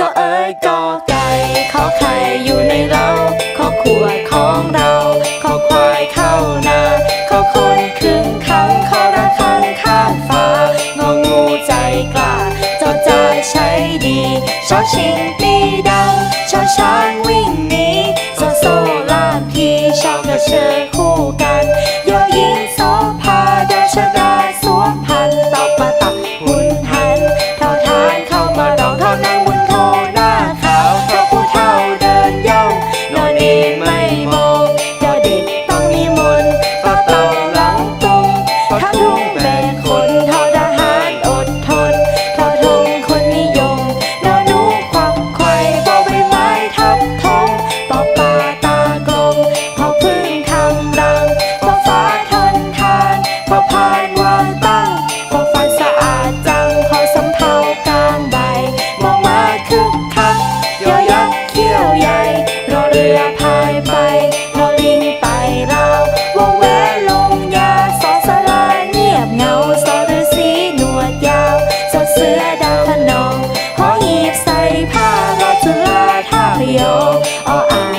ก็เอ๋ยกอไก่ขอไข่อยู่ในเราขอขวดของเราขอควายเข้านาขอคนครึ่งขังขอระคังข้างฟ้างองูใจกล้าจอจานใช้ดีชอชิงปีดังชอช้าง ที่ยใหญ่รอเรือพายไปรอลิงไปเราว่าแวะลงยาสอสลาเงียบเงาสอฤาษีหนวดยาวสอเสือดาวนองหอหีบใส่ผ้าราชุลาท่าพยออ่า